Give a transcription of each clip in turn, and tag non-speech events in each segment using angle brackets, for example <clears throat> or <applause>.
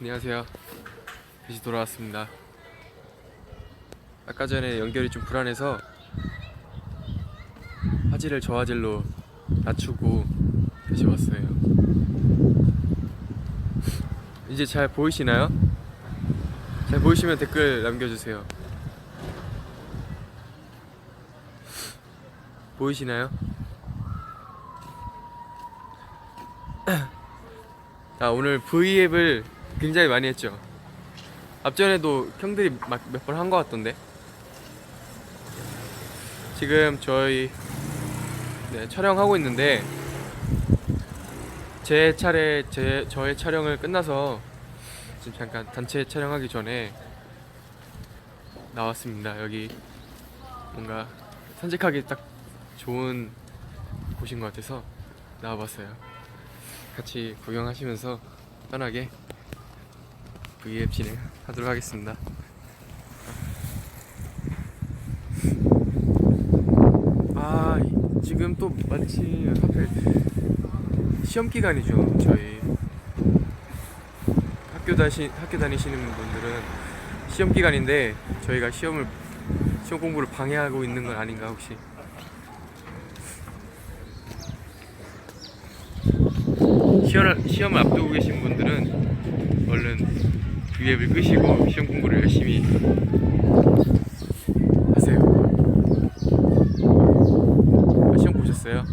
안녕하세요. 다시 돌아왔습니다. 아까 전에 연결이 좀 불안해서 화질을 저화질로 낮추고 다시 왔어요. 이제 잘 보이시나요? 잘 보이시면 댓글 남겨주세요. 보이시나요? <clears throat> 아 오늘 V앱을 굉장히 많이 했죠. 앞전에도 형들이 몇번 한 것 같던데. 지금 저희 네, 촬영하고 있는데 제 차례 제 저의 촬영을 끝나서 지금 잠깐 단체 촬영하기 전에 나왔습니다. 여기 뭔가 산책하기 딱 좋은 곳인 것 같아서 나와봤어요. 같이 구경하시면서 편하게 V앱 진행하도록 하겠습니다. 아 이- 지금 또 마치 하필 시험 기간이죠 저희 학교 다시 학교 다니시는 분들은 시험 기간인데 저희가 시험을 시험 공부를 방해하고 있는 건 아닌가 혹시 시험을 앞두고 계신 분들은 얼른 V앱을 끄시고 시험 공부를 열심히 하세요. 아, 시험 보셨어요?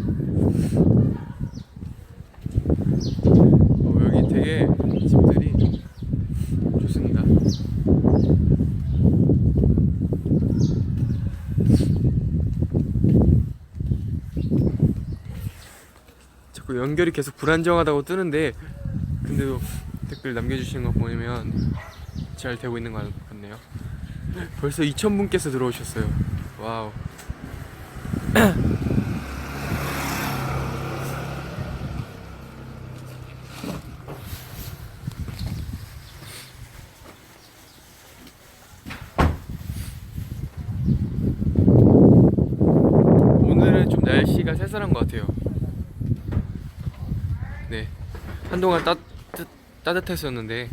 어, 여기 되게 집들이 좋습니다. 자꾸 연결이 계속 불안정하다고 뜨는데 근데도 댓글 남겨주시는 거 보면 잘 되고 있는 것 같네요. 벌써 2,000분께서 들어오셨어요. 와우. <clears throat> 오늘은 좀 날씨가 쌀쌀한 것 같아요. 네. 한동안 따, 따, 따뜻했었는데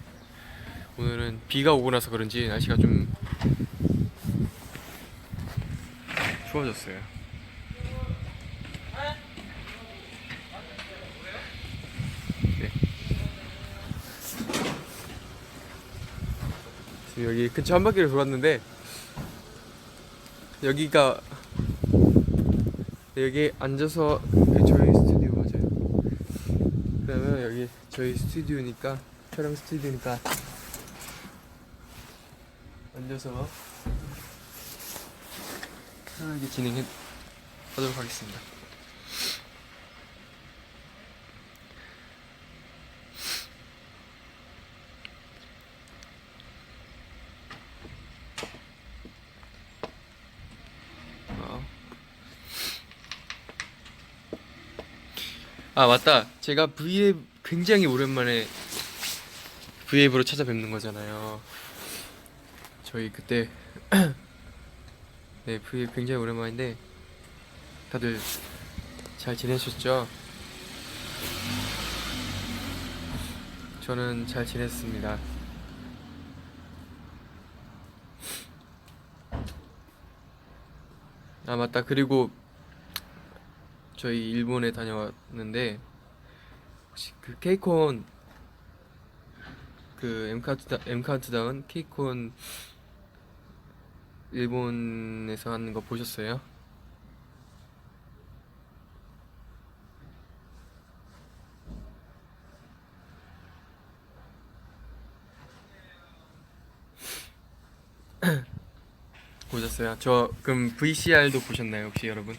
오늘은 비가 오고 나서 그런지 날씨가 좀 추워졌어요. 네. 여기 근처 한 바퀴를 돌았는데 여기가 여기 앉아서 저희 스튜디오 맞아요. 그러면 여기 저희 스튜디오니까 촬영 스튜디오니까 앉아서 편하게 진행해 하도록 하겠습니다. 어. 아 맞다 제가 V앱 굉장히 오랜만에 V앱으로 찾아뵙는 거잖아요. 저희 그때 <clears throat> 네 V앱 굉장히 오랜만인데 다들 잘 지내셨죠? 저는 잘 지냈습니다. 아 맞다. 그리고 저희 일본에 다녀왔는데 혹시 그 케이콘 그 엠카운트다 엠카운트다운 케이콘 일본에서 하는 거 보셨어요? <clears throat> 보셨어요? 저 그럼 VCR도 보셨나요 혹시 여러분?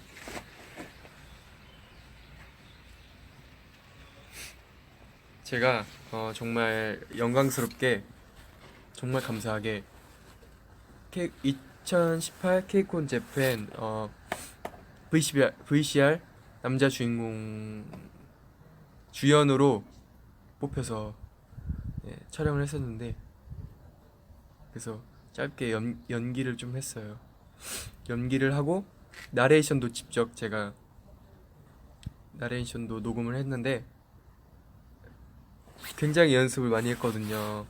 제가 어, 정말 영광스럽게 정말 감사하게 K, 2018 케이콘 재팬 어, VCR, VCR 남자 주인공 주연으로 뽑혀서 예, 촬영을 했었는데 그래서 짧게 연, 연기를 좀 했어요. 연기를 하고 나레이션도 직접 제가 나레이션도 녹음을 했는데 굉장히 연습을 많이 했거든요.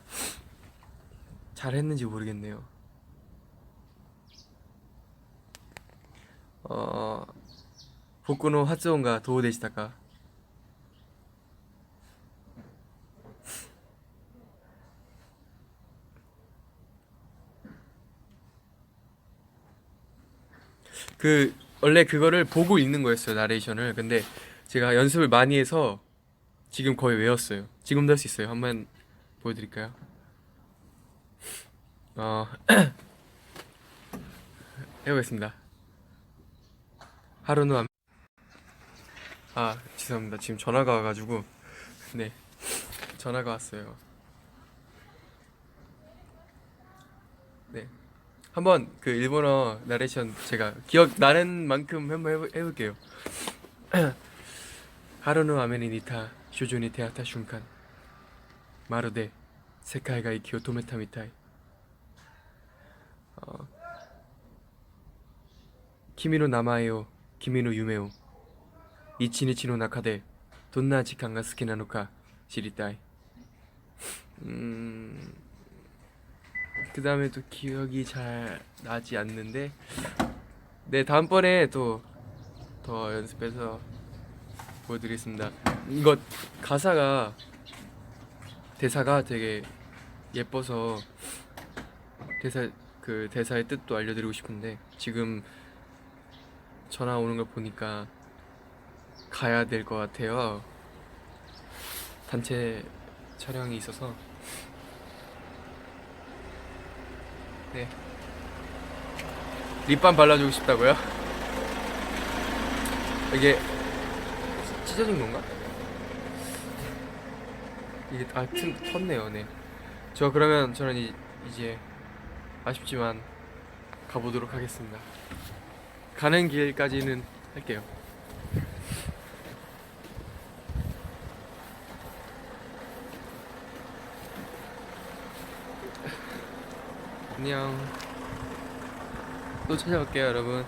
잘했는지 모르겠네요. 어, 복구노 하츠온가 도우 되시다가 그 원래 그거를 보고 읽는 거였어요 나레이션을 근데 제가 연습을 많이 해서 지금 거의 외웠어요 지금도 할 수 있어요. 한번 보여드릴까요? 어 <clears throat> 해보겠습니다. 하루는 안... 아 죄송합니다. 지금 전화가 와가지고. 네. 전화가 왔어요. 네. 한번 그 일본어 나레이션 제가 기억 나는 만큼 한번 해보, 해볼게요. <clears throat> 하루는 아메니 니타 쇼조니 테아타 슌칸 미타이. 어, 다음에 또 기억이 잘 나지 않는데 네 다음번에 또 더 연습해서 보여드리겠습니다. 이거 가사가 대사가 되게 예뻐서 대사 그 대사의 뜻도 알려드리고 싶은데 지금 전화 오는 걸 보니까 가야 될 것 같아요 단체 촬영이 있어서 네. 립밤 발라주고 싶다고요? 이게 찢어진 건가? 이게 아 튼, 텄네요. 네. 저 그러면 저는 이, 이제 아쉽지만 가보도록 하겠습니다. 가는 길까지는 할게요. 안녕. 또 찾아올게요, 여러분.